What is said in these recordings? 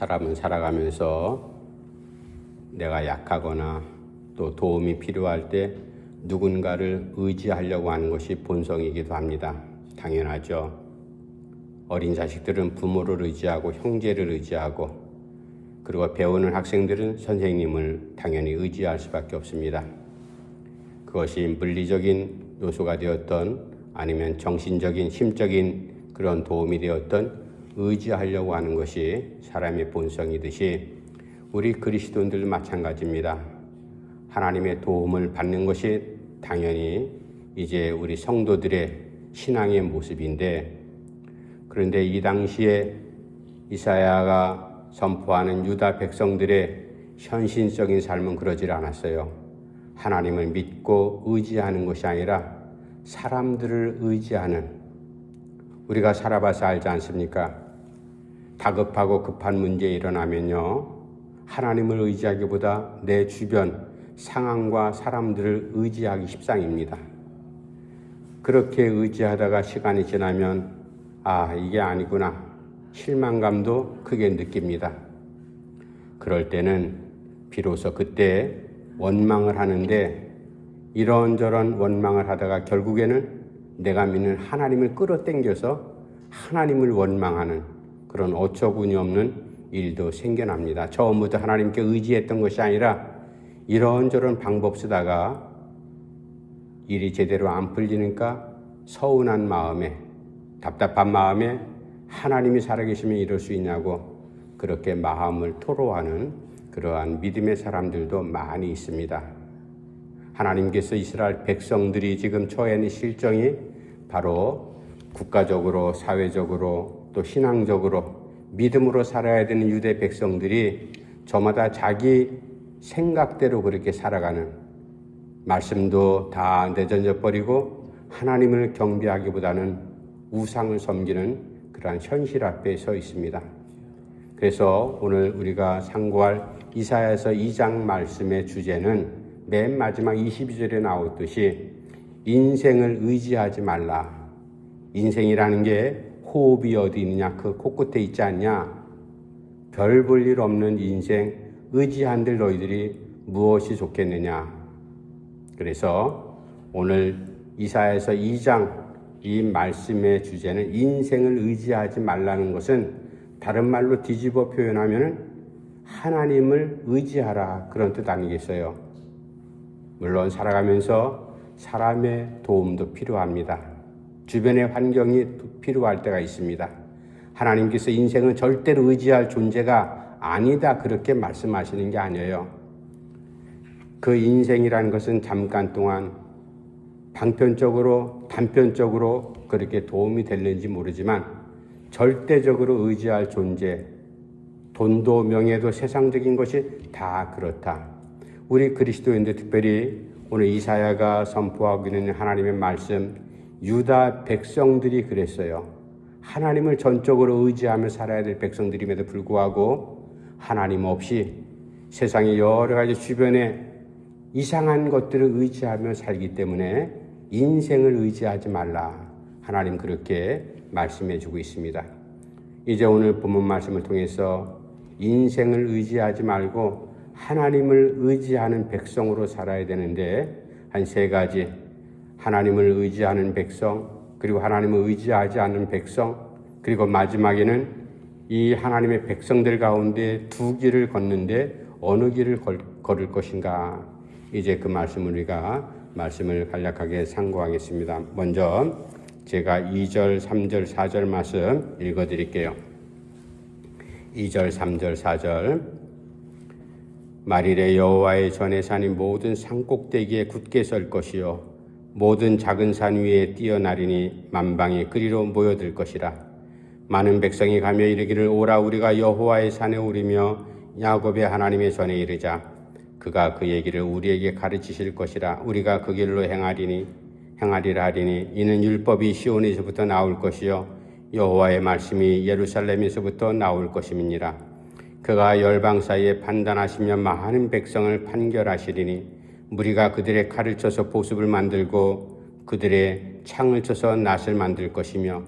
사람은 살아가면서 내가 약하거나 또 도움이 필요할 때 누군가를 의지하려고 하는 것이 본성이기도 합니다. 당연하죠. 어린 자식들은 부모를 의지하고 형제를 의지하고 그리고 배우는 학생들은 선생님을 당연히 의지할 수밖에 없습니다. 그것이 물리적인 요소가 되었던 아니면 정신적인 심적인 그런 도움이 되었던 의지하려고 하는 것이 사람의 본성이듯이 우리 그리스도인들 마찬가지입니다. 하나님의 도움을 받는 것이 당연히 이제 우리 성도들의 신앙의 모습인데 그런데 이 당시에 이사야가 선포하는 유다 백성들의 현실적인 삶은 그러질 않았어요. 하나님을 믿고 의지하는 것이 아니라 사람들을 의지하는 우리가 살아봐서 알지 않습니까? 다급하고 급한 문제 일어나면요. 하나님을 의지하기보다 내 주변 상황과 사람들을 의지하기 십상입니다. 그렇게 의지하다가 시간이 지나면 아, 이게 아니구나. 실망감도 크게 느낍니다. 그럴 때는 비로소 그때 원망을 하는데 이런저런 원망을 하다가 결국에는 내가 믿는 하나님을 끌어당겨서 하나님을 원망하는 그런 어처구니 없는 일도 생겨납니다. 처음부터 하나님께 의지했던 것이 아니라 이런저런 방법 쓰다가 일이 제대로 안 풀리니까 서운한 마음에 답답한 마음에 하나님이 살아계시면 이럴 수 있냐고 그렇게 마음을 토로하는 그러한 믿음의 사람들도 많이 있습니다. 하나님께서 이스라엘 백성들이 지금 처해 있는 실정이 바로 국가적으로, 사회적으로, 또 신앙적으로 믿음으로 살아야 되는 유대 백성들이 저마다 자기 생각대로 그렇게 살아가는 말씀도 다 내던져 버리고 하나님을 경배하기보다는 우상을 섬기는 그러한 현실 앞에 서 있습니다. 그래서 오늘 우리가 상고할 이사야서 2장 말씀의 주제는 맨 마지막 22절에 나오듯이 인생을 의지하지 말라. 인생이라는 게 호흡이 어디 있느냐? 그 코끝에 있지 않냐? 별 볼 일 없는 인생 의지한들 너희들이 무엇이 좋겠느냐? 그래서 오늘 이사야서 2장 이 말씀의 주제는 인생을 의지하지 말라는 것은 다른 말로 뒤집어 표현하면 하나님을 의지하라 그런 뜻 아니겠어요? 물론 살아가면서 사람의 도움도 필요합니다. 주변의 환경이 필요할 때가 있습니다. 하나님께서 인생은 절대로 의지할 존재가 아니다 그렇게 말씀하시는 게 아니에요. 그 인생이라는 것은 잠깐 동안 방편적으로 단편적으로 그렇게 도움이 될는지 모르지만 절대적으로 의지할 존재 돈도 명예도 세상적인 것이 다 그렇다. 우리 그리스도인들 특별히 오늘 이사야가 선포하고 있는 하나님의 말씀 유다 백성들이 그랬어요. 하나님을 전적으로 의지하며 살아야 될 백성들임에도 불구하고 하나님 없이 세상의 여러 가지 주변에 이상한 것들을 의지하며 살기 때문에 인생을 의지하지 말라. 하나님 그렇게 말씀해 주고 있습니다. 이제 오늘 본문 말씀을 통해서 인생을 의지하지 말고 하나님을 의지하는 백성으로 살아야 되는데 한 세 가지 하나님을 의지하는 백성 그리고 하나님을 의지하지 않는 백성 그리고 마지막에는 이 하나님의 백성들 가운데 두 길을 걷는데 어느 길을 걸, 걸을 것인가 이제 그 말씀을 우리가 말씀을 간략하게 상고하겠습니다. 먼저 제가 2절, 3절, 4절 말씀 읽어 드릴게요. 2절, 3절, 4절 말일에 여호와의 전에 사니 모든 산 꼭대기에 굳게 설 것이요 모든 작은 산 위에 뛰어나리니 만방이 그리로 모여들 것이라. 많은 백성이 가며 이르기를 오라 우리가 여호와의 산에 오르며 야곱의 하나님의 전에 이르자. 그가 그 얘기를 우리에게 가르치실 것이라 우리가 그 길로 행하리니 행하리라 하리니 이는 율법이 시온에서부터 나올 것이요 여호와의 말씀이 예루살렘에서부터 나올 것임이니라 그가 열방 사이에 판단하시며 많은 백성을 판결하시리니 무리가 그들의 칼을 쳐서 보습을 만들고 그들의 창을 쳐서 낫을 만들 것이며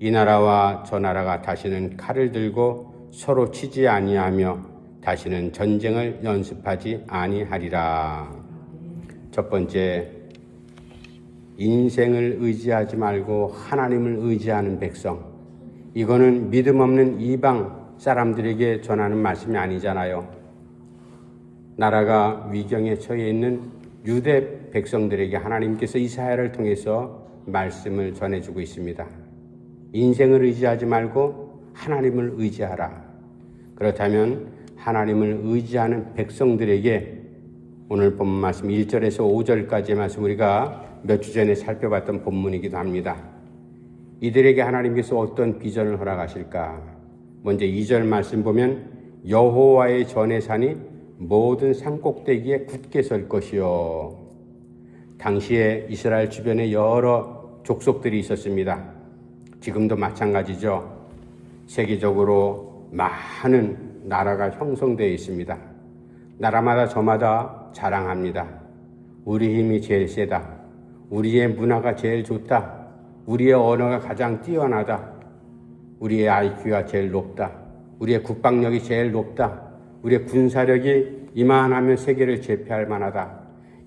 이 나라와 저 나라가 다시는 칼을 들고 서로 치지 아니하며 다시는 전쟁을 연습하지 아니하리라. 첫 번째 인생을 의지하지 말고 하나님을 의지하는 백성. 이거는 믿음 없는 이방 사람들에게 전하는 말씀이 아니잖아요. 나라가 위경에 처해 있는 유대 백성들에게 하나님께서 이사야를 통해서 말씀을 전해주고 있습니다. 인생을 의지하지 말고 하나님을 의지하라. 그렇다면 하나님을 의지하는 백성들에게 오늘 본 말씀 1절에서 5절까지의 말씀 우리가 몇 주 전에 살펴봤던 본문이기도 합니다. 이들에게 하나님께서 어떤 비전을 허락하실까? 먼저 2절 말씀 보면 여호와의 전의 산이 모든 산 꼭대기에 굳게 설 것이요. 당시에 이스라엘 주변에 여러 족속들이 있었습니다. 지금도 마찬가지죠. 세계적으로 많은 나라가 형성되어 있습니다. 나라마다 저마다 자랑합니다. 우리 힘이 제일 세다. 우리의 문화가 제일 좋다. 우리의 언어가 가장 뛰어나다. 우리의 IQ가 제일 높다. 우리의 국방력이 제일 높다. 우리의 군사력이 이만하면 세계를 제패할 만하다.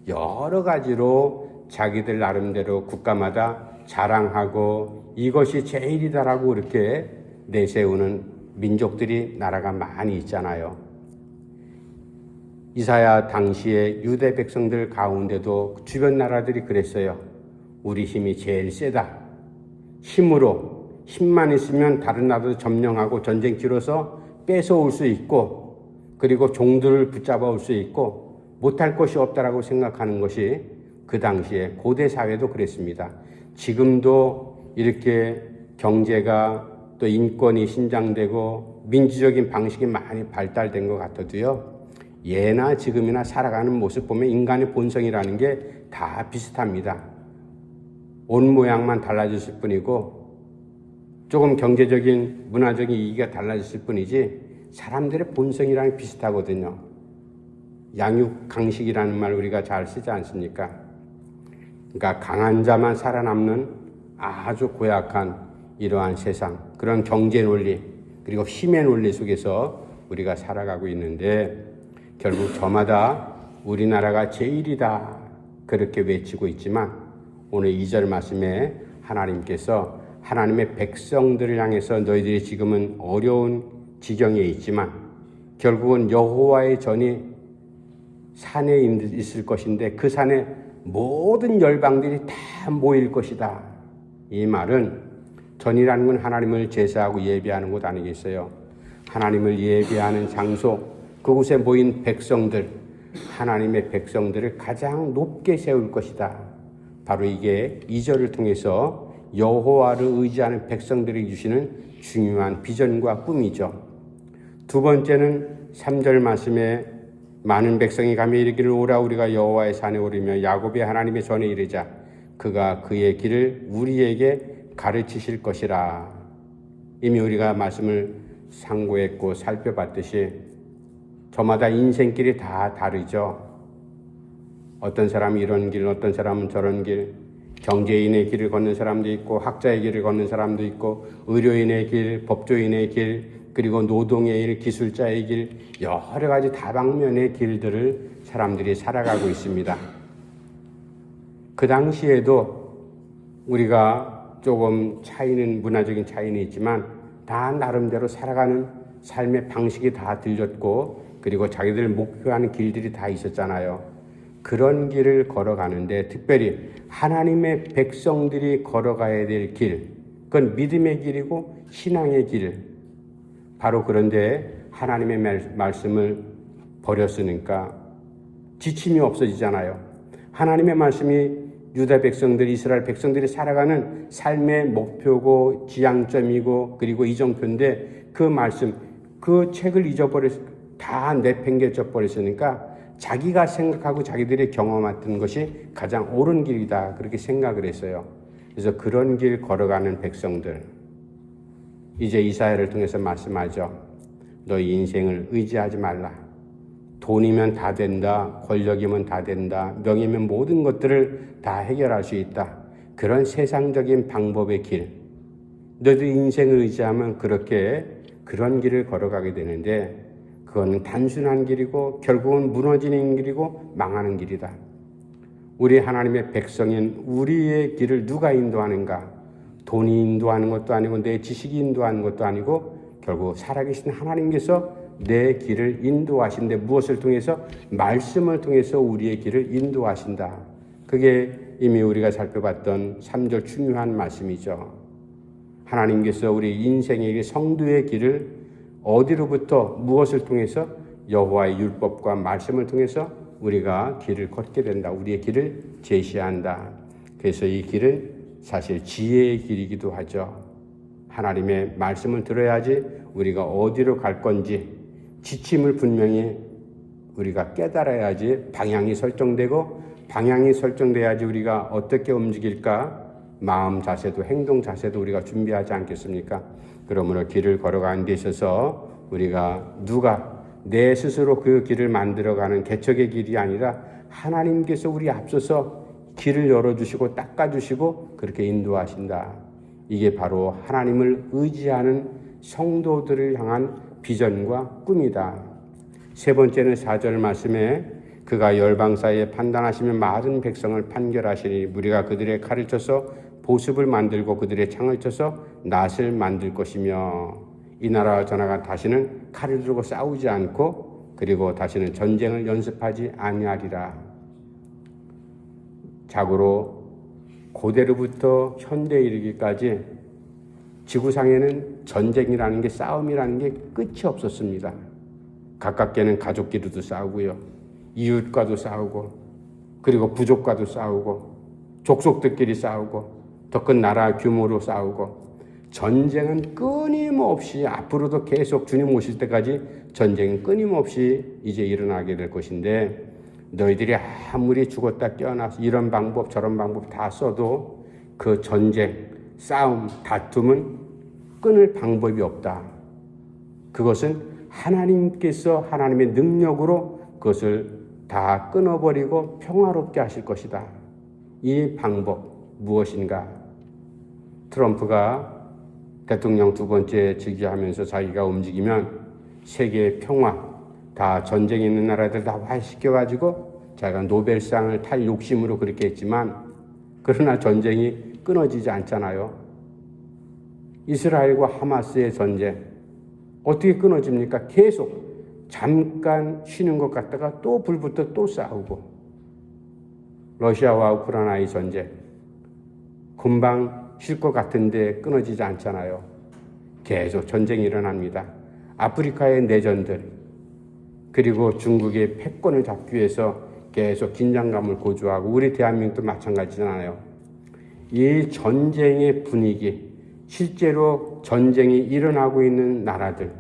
여러 가지로 자기들 나름대로 국가마다 자랑하고 이것이 제일이다라고 이렇게 내세우는 민족들이 나라가 많이 있잖아요. 이사야 당시에 유대 백성들 가운데도 주변 나라들이 그랬어요. 우리 힘이 제일 세다. 힘으로 힘만 있으면 다른 나라도 점령하고 전쟁 치러서 뺏어올 수 있고 그리고 종들을 붙잡아 올 수 있고 못할 것이 없다라고 생각하는 것이 그 당시에 고대 사회도 그랬습니다. 지금도 이렇게 경제가 또 인권이 신장되고 민주적인 방식이 많이 발달된 것 같아도요. 예나 지금이나 살아가는 모습 보면 인간의 본성이라는 게 다 비슷합니다. 옷 모양만 달라졌을 뿐이고 조금 경제적인 문화적인 이익이 달라졌을 뿐이지 사람들의 본성이랑 비슷하거든요. 양육 강식이라는 말 우리가 잘 쓰지 않습니까? 그러니까 강한 자만 살아남는 아주 고약한 이러한 세상, 그런 경제 논리, 그리고 힘의 논리 속에서 우리가 살아가고 있는데 결국 저마다 우리나라가 제일이다. 그렇게 외치고 있지만 오늘 2절 말씀에 하나님께서 하나님의 백성들을 향해서 너희들이 지금은 어려운 지경에 있지만 결국은 여호와의 전이 산에 있을 것인데 그 산에 모든 열방들이 다 모일 것이다. 이 말은 전이라는 건 하나님을 제사하고 예배하는 곳 아니겠어요? 하나님을 예배하는 장소, 그곳에 모인 백성들, 하나님의 백성들을 가장 높게 세울 것이다. 바로 이게 이절을 통해서 여호와를 의지하는 백성들이 주시는 중요한 비전과 꿈이죠. 두 번째는 3절 말씀에 많은 백성이 가며 이르기를 오라 우리가 여호와의 산에 오르며 야곱의 하나님의 전에 이르자 그가 그의 길을 우리에게 가르치실 것이라. 이미 우리가 말씀을 상고했고 살펴봤듯이 저마다 인생길이 다 다르죠. 어떤 사람이 이런 길, 어떤 사람은 저런 길, 경제인의 길을 걷는 사람도 있고, 학자의 길을 걷는 사람도 있고, 의료인의 길, 법조인의 길, 그리고 노동의 일, 기술자의 길, 여러 가지 다방면의 길들을 사람들이 살아가고 있습니다. 그 당시에도 우리가 조금 차이는, 문화적인 차이는 있지만, 다 나름대로 살아가는 삶의 방식이 다 들렸고, 그리고 자기들 목표하는 길들이 다 있었잖아요. 그런 길을 걸어가는데 특별히 하나님의 백성들이 걸어가야 될 길, 그건 믿음의 길이고 신앙의 길. 바로 그런데 하나님의 말씀을 버렸으니까 지침이 없어지잖아요. 하나님의 말씀이 유다 백성들, 이스라엘 백성들이 살아가는 삶의 목표고 지향점이고 그리고 이정표인데 그 말씀, 그 책을 잊어버렸, 다 내팽개쳐 버렸으니까 자기가 생각하고 자기들이 경험했던 것이 가장 옳은 길이다. 그렇게 생각을 했어요. 그래서 그런 길 걸어가는 백성들. 이제 이사야를 통해서 말씀하죠. 너희 인생을 의지하지 말라. 돈이면 다 된다. 권력이면 다 된다. 명이면 모든 것들을 다 해결할 수 있다. 그런 세상적인 방법의 길. 너희 인생을 의지하면 그렇게 그런 길을 걸어가게 되는데 그건 단순한 길이고 결국은 무너지는 길이고 망하는 길이다. 우리 하나님의 백성인 우리의 길을 누가 인도하는가? 돈이 인도하는 것도 아니고 내 지식이 인도하는 것도 아니고 결국 살아계신 하나님께서 내 길을 인도하신데 무엇을 통해서 말씀을 통해서 우리의 길을 인도하신다. 그게 이미 우리가 살펴봤던 3절 중요한 말씀이죠. 하나님께서 우리 인생의 성도의 길을 어디로부터 무엇을 통해서 여호와의 율법과 말씀을 통해서 우리가 길을 걷게 된다. 우리의 길을 제시한다. 그래서 이 길은 사실 지혜의 길이기도 하죠. 하나님의 말씀을 들어야지 우리가 어디로 갈 건지 지침을 분명히 우리가 깨달아야지 방향이 설정되고 방향이 설정돼야지 우리가 어떻게 움직일까 마음 자세도 행동 자세도 우리가 준비하지 않겠습니까? 그러므로 길을 걸어가는 데 있어서 우리가 누가 내 스스로 그 길을 만들어가는 개척의 길이 아니라 하나님께서 우리 앞서서 길을 열어주시고 닦아주시고 그렇게 인도하신다. 이게 바로 하나님을 의지하는 성도들을 향한 비전과 꿈이다. 세 번째는 4절 말씀에 그가 열방 사이에 판단하시면 많은 백성을 판결하시니 무리가 그들의 칼을 쳐서 보습을 만들고 그들의 창을 쳐서 낫을 만들 것이며 이 나라와 전하가 다시는 칼을 들고 싸우지 않고 그리고 다시는 전쟁을 연습하지 아니하리라. 자고로 고대로부터 현대에 이르기까지 지구상에는 전쟁이라는 게 싸움이라는 게 끝이 없었습니다. 가깝게는 가족끼리도 싸우고요. 이웃과도 싸우고 그리고 부족과도 싸우고 족속들끼리 싸우고 더 큰 나라 규모로 싸우고 전쟁은 끊임없이 앞으로도 계속 주님 오실 때까지 전쟁은 끊임없이 이제 일어나게 될 것인데 너희들이 아무리 죽었다 깨어나서 이런 방법 저런 방법 다 써도 그 전쟁, 싸움, 다툼은 끊을 방법이 없다. 그것은 하나님께서 하나님의 능력으로 그것을 다 끊어버리고 평화롭게 하실 것이다. 이 방법 무엇인가? 트럼프가 대통령 두 번째 즉위하면서 자기가 움직이면 세계 평화 다 전쟁 있는 나라들 다 화해시켜가지고 자기가 노벨상을 탈 욕심으로 그렇게 했지만 그러나 전쟁이 끊어지지 않잖아요. 이스라엘과 하마스의 전쟁 어떻게 끊어집니까? 계속 잠깐 쉬는 것 같다가 또 불붙어 또 싸우고 러시아와 우크라이나의 전쟁 금방 쉴 것 같은데 끊어지지 않잖아요. 계속 전쟁이 일어납니다. 아프리카의 내전들 그리고 중국의 패권을 잡기 위해서 계속 긴장감을 고조하고 우리 대한민국도 마찬가지잖아요. 이 전쟁의 분위기 실제로 전쟁이 일어나고 있는 나라들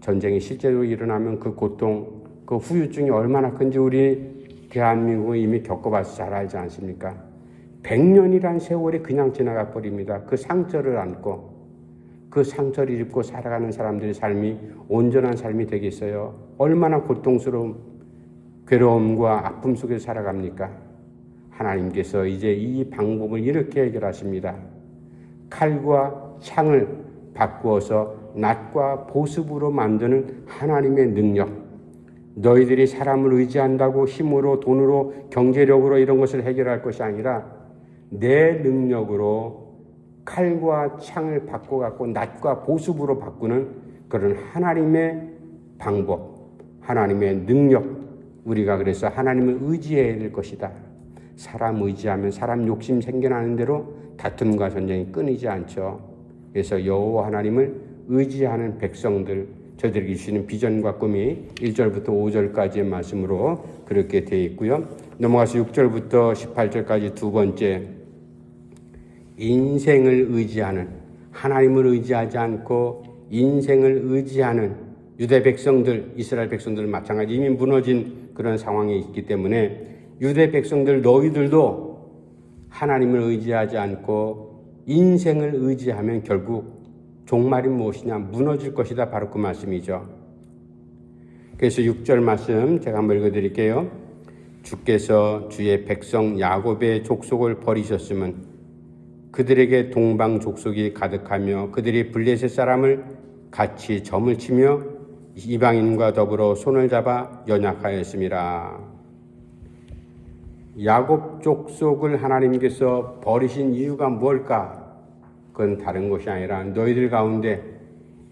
전쟁이 실제로 일어나면 그 고통 그 후유증이 얼마나 큰지 우리 대한민국은 이미 겪어봐서 잘 알지 않습니까? 100년이란 세월이 그냥 지나가 버립니다. 그 상처를 안고 그 상처를 입고 살아가는 사람들의 삶이 온전한 삶이 되겠어요. 얼마나 고통스러운 괴로움과 아픔 속에 살아갑니까? 하나님께서 이제 이 방법을 이렇게 해결하십니다. 칼과 창을 바꾸어서 낫과 보습으로 만드는 하나님의 능력. 너희들이 사람을 의지한다고 힘으로, 돈으로, 경제력으로 이런 것을 해결할 것이 아니라 내 능력으로 칼과 창을 바꿔갖고 낫과 보습으로 바꾸는 그런 하나님의 방법, 하나님의 능력, 우리가 그래서 하나님을 의지해야 될 것이다. 사람 의지하면 사람 욕심 생겨나는 대로 다툼과 전쟁이 끊이지 않죠. 그래서 여호와 하나님을 의지하는 백성들, 저들에게 주시는 비전과 꿈이 1절부터 5절까지의 말씀으로 그렇게 되어 있고요. 넘어가서 6절부터 18절까지 두 번째 인생을 의지하는 하나님을 의지하지 않고 인생을 의지하는 유대 백성들, 이스라엘 백성들 마찬가지 이미 무너진 그런 상황에 있기 때문에 유대 백성들 너희들도 하나님을 의지하지 않고 인생을 의지하면 결국 종말이 무엇이냐 무너질 것이다 바로 그 말씀이죠. 그래서 6절 말씀 제가 한번 읽어 드릴게요. 주께서 주의 백성 야곱의 족속을 버리셨으면 그들에게 동방 족속이 가득하며 그들이 블레셋 사람을 같이 점을 치며 이방인과 더불어 손을 잡아 연약하였습니다. 야곱 족속을 하나님께서 버리신 이유가 뭘까? 그건 다른 것이 아니라 너희들 가운데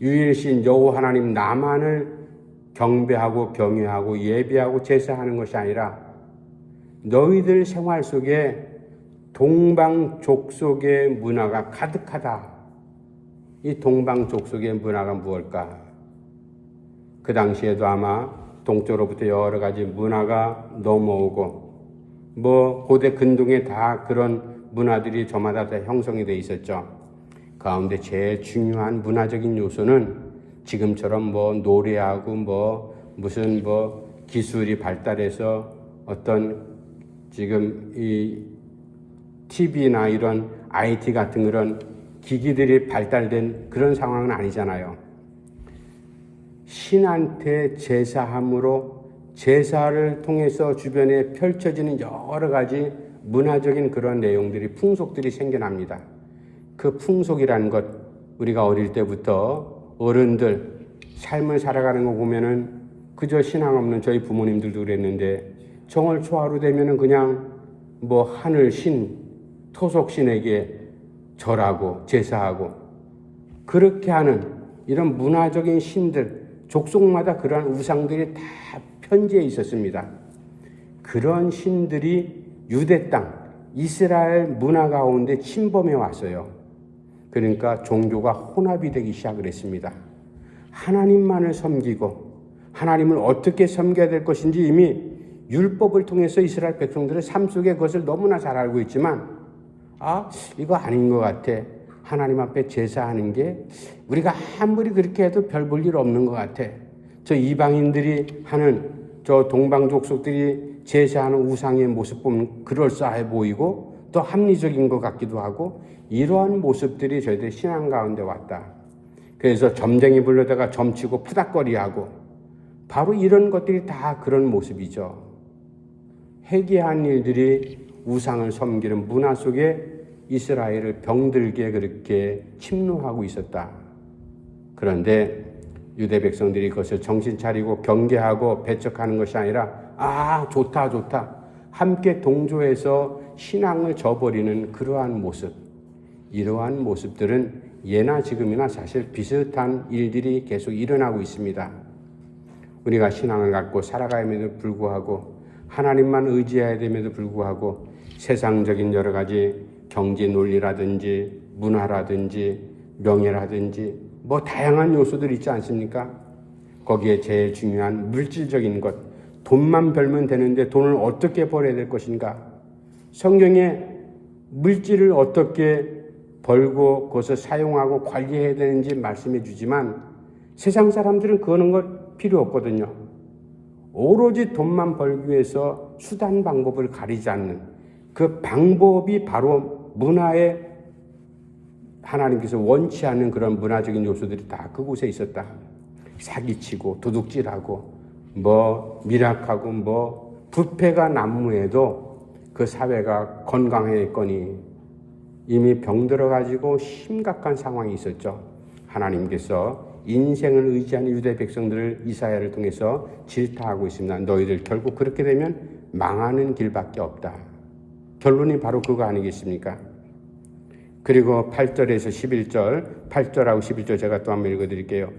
유일신 여호와 하나님 나만을 경배하고 경외하고 예배하고 제사하는 것이 아니라 너희들 생활 속에 동방 족속의 문화가 가득하다. 이 동방 족속의 문화가 무엇일까? 그 당시에도 아마 동쪽으로부터 여러 가지 문화가 넘어오고 뭐 고대 근동에 다 그런 문화들이 저마다 다 형성이 돼 있었죠. 가운데 제일 중요한 문화적인 요소는 지금처럼 뭐 노래하고 뭐 무슨 뭐 기술이 발달해서 어떤 지금 이 TV나 이런 IT 같은 그런 기기들이 발달된 그런 상황은 아니잖아요. 신한테 제사함으로 제사를 통해서 주변에 펼쳐지는 여러 가지 문화적인 그런 내용들이 풍속들이 생겨납니다. 그 풍속이라는 것 우리가 어릴 때부터 어른들 삶을 살아가는 거 보면은 그저 신앙 없는 저희 부모님들도 그랬는데 정월 초하루 되면은 그냥 뭐 하늘 신 토속 신에게 절하고 제사하고 그렇게 하는 이런 문화적인 신들 족속마다 그러한 우상들이 다 편지에 있었습니다. 그런 신들이 유대 땅 이스라엘 문화 가운데 침범해 왔어요. 그러니까 종교가 혼합이 되기 시작을 했습니다. 하나님만을 섬기고 하나님을 어떻게 섬겨야 될 것인지 이미 율법을 통해서 이스라엘 백성들은 삶 속에 그것을 너무나 잘 알고 있지만 아 이거 아닌 것 같아 하나님 앞에 제사하는 게 우리가 아무리 그렇게 해도 별 볼 일 없는 것 같아 저 이방인들이 하는 저 동방 족속들이 제사하는 우상의 모습 보면 그럴싸해 보이고 또 합리적인 것 같기도 하고 이러한 모습들이 저희들 신앙 가운데 왔다. 그래서 점쟁이 불러다가 점치고 푸닥거리하고 바로 이런 것들이 다 그런 모습이죠. 회개한 일들이 우상을 섬기는 문화 속에 이스라엘을 병들게 그렇게 침노하고 있었다. 그런데 유대 백성들이 그것을 정신 차리고 경계하고 배척하는 것이 아니라 아 좋다 좋다 함께 동조해서 신앙을 저버리는 그러한 모습 이러한 모습들은 예나 지금이나 사실 비슷한 일들이 계속 일어나고 있습니다. 우리가 신앙을 갖고 살아감에도 불구하고 하나님만 의지해야 됨에도 불구하고 세상적인 여러 가지 경제 논리라든지 문화라든지 명예라든지 뭐 다양한 요소들이 있지 않습니까? 거기에 제일 중요한 물질적인 것, 돈만 벌면 되는데 돈을 어떻게 벌어야 될 것인가? 성경에 물질을 어떻게 벌고 그것을 사용하고 관리해야 되는지 말씀해 주지만 세상 사람들은 그거는 것 필요 없거든요. 오로지 돈만 벌기 위해서 수단 방법을 가리지 않는 그 방법이 바로 문화의 하나님께서 원치 않는 그런 문화적인 요소들이 다 그곳에 있었다. 사기치고 도둑질하고 뭐 미락하고 뭐 부패가 난무해도 그 사회가 건강했거니 이미 병들어 가지고 심각한 상황이 있었죠. 하나님께서 인생을 의지하는 유대 백성들을 이사야를 통해서 질타하고 있습니다. 너희들 결국 그렇게 되면 망하는 길밖에 없다. 결론이 바로 그거 아니겠습니까? 그리고 8절에서 11절, 8절하고 11절 제가 또 한번 읽어 드릴게요.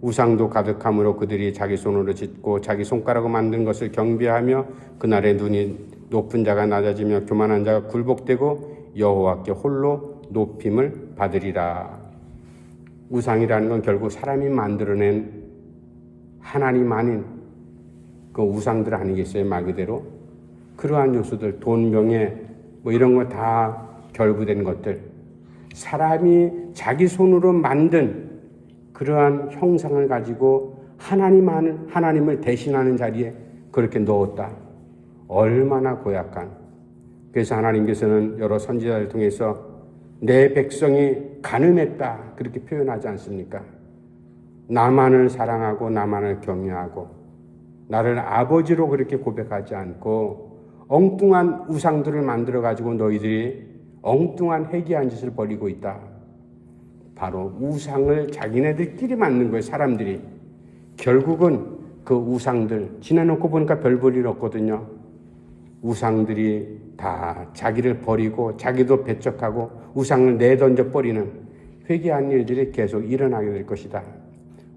우상도 가득함으로 그들이 자기 손으로 짓고 자기 손가락으로 만든 것을 경배하며 그날의 눈이 높은 자가 낮아지며 교만한 자가 굴복되고 여호와께 홀로 높임을 받으리라. 우상이라는 건 결국 사람이 만들어낸 하나님 아닌 그 우상들 아니겠어요 말 그대로 그러한 요소들 돈 명예 뭐 이런 거 다 결부된 것들 사람이 자기 손으로 만든 그러한 형상을 가지고 하나님 하나님을 대신하는 자리에 그렇게 넣었다. 얼마나 고약한. 그래서 하나님께서는 여러 선지자를 통해서 내 백성이 가늠했다. 그렇게 표현하지 않습니까? 나만을 사랑하고 나만을 경외하고 나를 아버지로 그렇게 고백하지 않고 엉뚱한 우상들을 만들어 가지고 너희들이 엉뚱한 회개한 짓을 벌이고 있다. 바로 우상을 자기네들끼리 만든 거예요, 사람들이. 결국은 그 우상들, 지나놓고 보니까 별 볼 일 없거든요. 우상들이 다 자기를 버리고 자기도 배척하고 우상을 내던져 버리는 회개한 일들이 계속 일어나게 될 것이다.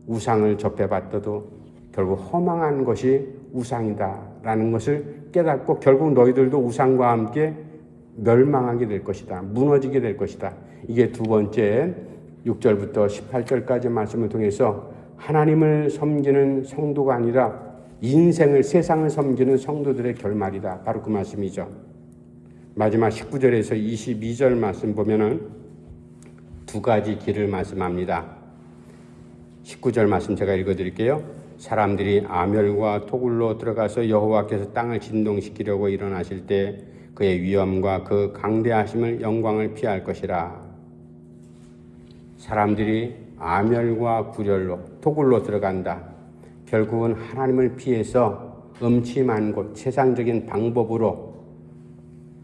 우상을 접해봤더도 결국 허망한 것이 우상이다라는 것을 깨닫고 결국 너희들도 우상과 함께 멸망하게 될 것이다. 무너지게 될 것이다. 이게 두 번째 6절부터 18절까지 말씀을 통해서 하나님을 섬기는 성도가 아니라 인생을 세상을 섬기는 성도들의 결말이다. 바로 그 말씀이죠. 마지막 19절에서 22절 말씀 보면은 두 가지 길을 말씀합니다. 19절 말씀 제가 읽어 드릴게요. 사람들이 아멸과 토굴로 들어가서 여호와께서 땅을 진동시키려고 일어나실 때 그의 위엄과 그 강대하심을 영광을 피할 것이라. 사람들이 아멸과 구렬로 토굴로 들어간다. 결국은 하나님을 피해서 음침한 곳, 세상적인 방법으로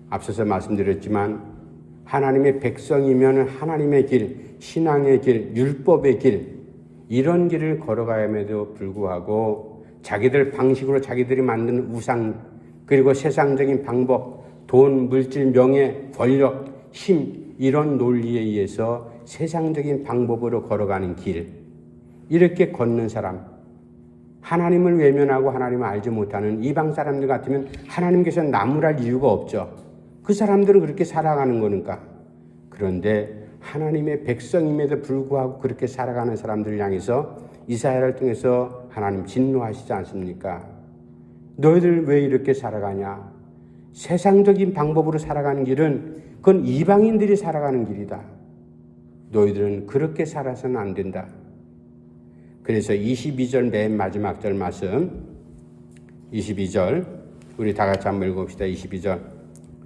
앞서서 말씀드렸지만 하나님의 백성이면 하나님의 길, 신앙의 길, 율법의 길 이런 길을 걸어가야에도 불구하고 자기들 방식으로 자기들이 만든 우상 그리고 세상적인 방법, 돈, 물질, 명예, 권력, 힘 이런 논리에 의해서 세상적인 방법으로 걸어가는 길 이렇게 걷는 사람 하나님을 외면하고 하나님을 알지 못하는 이방 사람들 같으면 하나님께서 나무랄 이유가 없죠. 그 사람들은 그렇게 살아가는 거니까. 그런데 하나님의 백성임에도 불구하고 그렇게 살아가는 사람들을 향해서 이사야를 통해서 하나님 진노하시지 않습니까? 너희들 왜 이렇게 살아가냐? 세상적인 방법으로 살아가는 길은 그건 이방인들이 살아가는 길이다. 너희들은 그렇게 살아서는 안 된다. 그래서 22절 맨 마지막 절 말씀 22절 우리 다 같이 한번 읽읍시다. 22절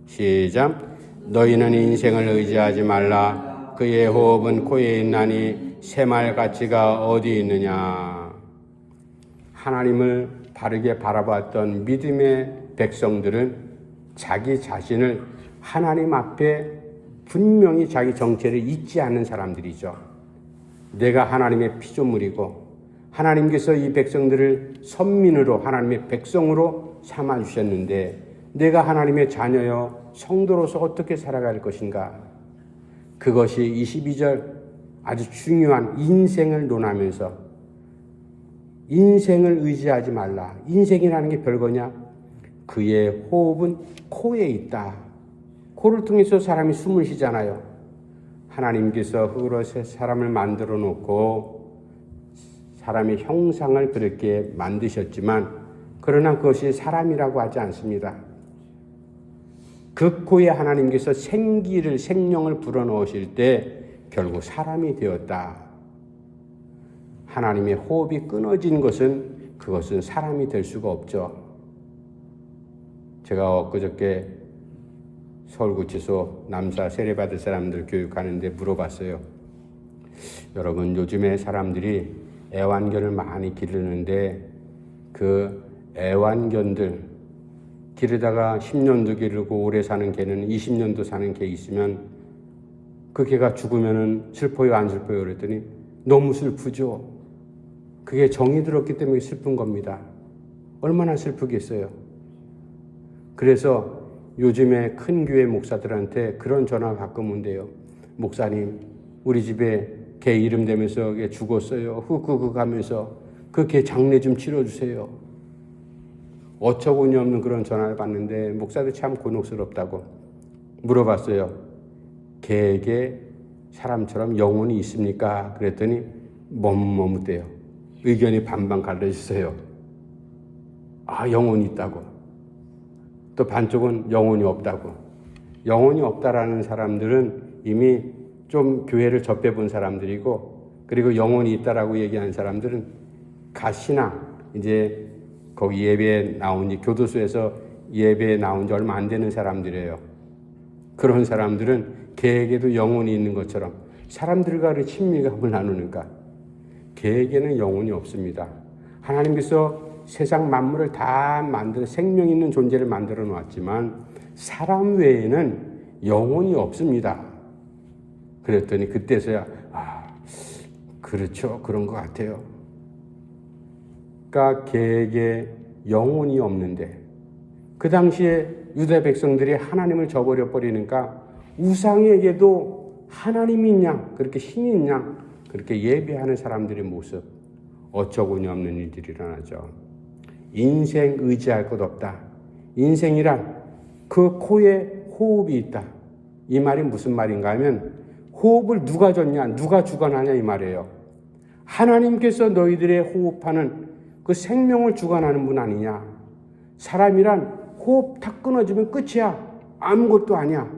시작. 너희는 인생을 의지하지 말라. 그의 호흡은 코에 있나니 새말 가치가 어디 있느냐? 하나님을 바르게 바라봤던 믿음의 백성들은 자기 자신을 하나님 앞에 분명히 자기 정체를 잊지 않는 사람들이죠. 내가 하나님의 피조물이고 하나님께서 이 백성들을 선민으로 하나님의 백성으로 삼아 주셨는데 내가 하나님의 자녀여 성도로서 어떻게 살아갈 것인가? 그것이 22절 아주 중요한 인생을 논하면서 인생을 의지하지 말라. 인생이라는 게 별거냐? 그의 호흡은 코에 있다. 코를 통해서 사람이 숨을 쉬잖아요. 하나님께서 흙으로 사람을 만들어 놓고 사람의 형상을 그렇게 만드셨지만 그러나 그것이 사람이라고 하지 않습니다. 그 코에 하나님께서 생기를 생명을 불어넣으실 때 결국 사람이 되었다. 하나님의 호흡이 끊어진 것은 그것은 사람이 될 수가 없죠. 제가 엊그저께 서울구치소 남사 세례받을 사람들 교육하는데 물어봤어요. 여러분 요즘에 사람들이 애완견을 많이 기르는데 그 애완견들 기르다가 10년도 기르고 오래 사는 개는 20년도 사는 개 있으면 그 개가 죽으면은 슬퍼요 안 슬퍼요 그랬더니 너무 슬프죠. 그게 정이 들었기 때문에 슬픈 겁니다. 얼마나 슬프겠어요. 그래서 요즘에 큰 교회 목사들한테 그런 전화 가끔 온대요. 목사님, 우리 집에 개 이름 대면서 걔 죽었어요. 흑흑흑 하면서 그 개 장례 좀 치러주세요. 어처구니 없는 그런 전화를 받는데 목사들 참 곤혹스럽다고 물어봤어요. 개에게 사람처럼 영혼이 있습니까? 그랬더니 머뭇머뭇대요. 의견이 반반 갈라졌어요. 아, 영혼이 있다고. 또 반쪽은 영혼이 없다고. 영혼이 없다라는 사람들은 이미 좀 교회를 접해 본 사람들이고 그리고 영혼이 있다라고 얘기하는 사람들은 가시나 이제 거기 예배에 나온 지 교도소에서 예배에 나온 지 얼마 안 되는 사람들이에요. 그런 사람들은 개에게도 영혼이 있는 것처럼 사람들과의 친밀감을 나누니까 개에게는 영혼이 없습니다. 하나님께서 세상 만물을 다 만들어 생명 있는 존재를 만들어 놓았지만 사람 외에는 영혼이 없습니다. 그랬더니 그때서야 아 그렇죠. 그런 것 같아요. 그러니까 개에게 영혼이 없는데 그 당시에 유대 백성들이 하나님을 저버려 버리니까 우상에게도 하나님이 있냐 그렇게 신이 있냐 그렇게 예배하는 사람들의 모습 어처구니 없는 일들이 일어나죠. 인생 의지할 것 없다. 인생이란 그 코에 호흡이 있다. 이 말이 무슨 말인가 하면 호흡을 누가 줬냐, 누가 주관하냐 이 말이에요. 하나님께서 너희들의 호흡하는 그 생명을 주관하는 분 아니냐. 사람이란 호흡 탁 끊어지면 끝이야. 아무것도 아니야.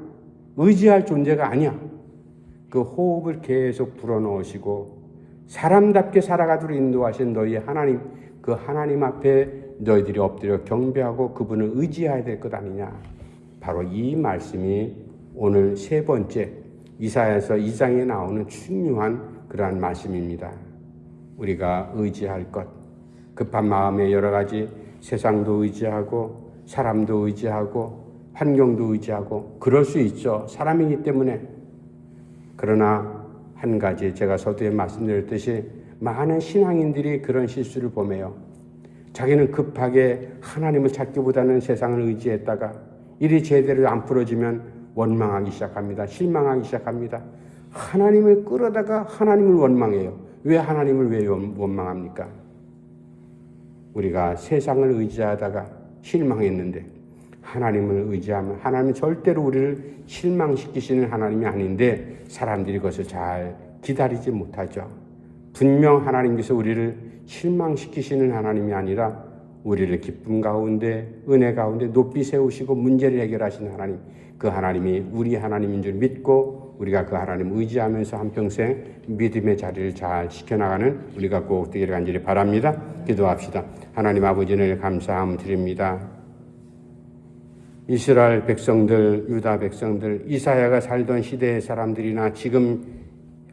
의지할 존재가 아니야. 그 호흡을 계속 불어넣으시고 사람답게 살아가도록 인도하신 너희 하나님, 그 하나님 앞에 너희들이 엎드려 경배하고 그분을 의지해야 될 것 아니냐. 바로 이 말씀이 오늘 세 번째 이사야서 2장에 나오는 중요한 그러한 말씀입니다. 우리가 의지할 것, 급한 마음에 여러 가지 세상도 의지하고 사람도 의지하고 환경도 의지하고 그럴 수 있죠. 사람이기 때문에. 그러나 한 가지 제가 서두에 말씀드렸듯이 많은 신앙인들이 그런 실수를 범해요. 자기는 급하게 하나님을 찾기보다는 세상을 의지했다가 일이 제대로 안 풀어지면 원망하기 시작합니다. 실망하기 시작합니다. 하나님을 끌어다가 하나님을 원망해요. 왜 하나님을 왜 원망합니까? 우리가 세상을 의지하다가 실망했는데 하나님을 의지하면 하나님은 절대로 우리를 실망시키시는 하나님이 아닌데 사람들이 그것을 잘 기다리지 못하죠. 분명 하나님께서 우리를 실망시키시는 하나님이 아니라 우리를 기쁨 가운데 은혜 가운데 높이 세우시고 문제를 해결하시는 하나님 그 하나님이 우리 하나님인 줄 믿고 우리가 그 하나님 의지하면서 한평생 믿음의 자리를 잘 지켜나가는 우리가 꼭 되기를 간절히 바랍니다. 기도합시다. 하나님 아버지를 감사함 드립니다. 이스라엘 백성들, 유다 백성들, 이사야가 살던 시대의 사람들이나 지금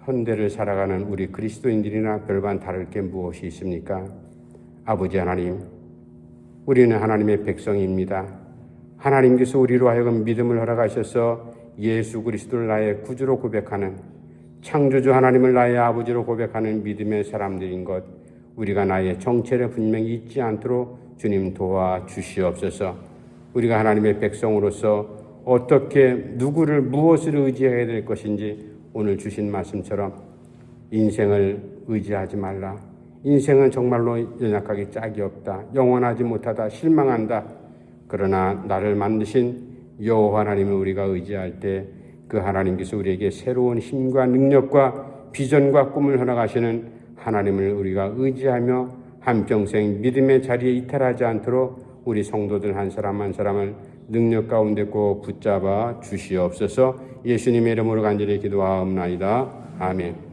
현대를 살아가는 우리 그리스도인들이나 별반 다를 게 무엇이 있습니까? 아버지 하나님, 우리는 하나님의 백성입니다. 하나님께서 우리로 하여금 믿음을 허락하셔서 예수 그리스도를 나의 구주로 고백하는 창조주 하나님을 나의 아버지로 고백하는 믿음의 사람들인 것, 우리가 나의 정체를 분명히 잊지 않도록 주님 도와 주시옵소서. 우리가 하나님의 백성으로서 어떻게 누구를 무엇을 의지해야 될 것인지 오늘 주신 말씀처럼 인생을 의지하지 말라. 인생은 정말로 연약하기 짝이 없다. 영원하지 못하다. 실망한다. 그러나 나를 만드신 여호와 하나님을 우리가 의지할 때 그 하나님께서 우리에게 새로운 힘과 능력과 비전과 꿈을 허락하시는 하나님을 우리가 의지하며 한평생 믿음의 자리에 이탈하지 않도록 우리 성도들 한 사람 한 사람을 능력 가운데 꼭 붙잡아 주시옵소서 예수님의 이름으로 간절히 기도하옵나이다. 아멘.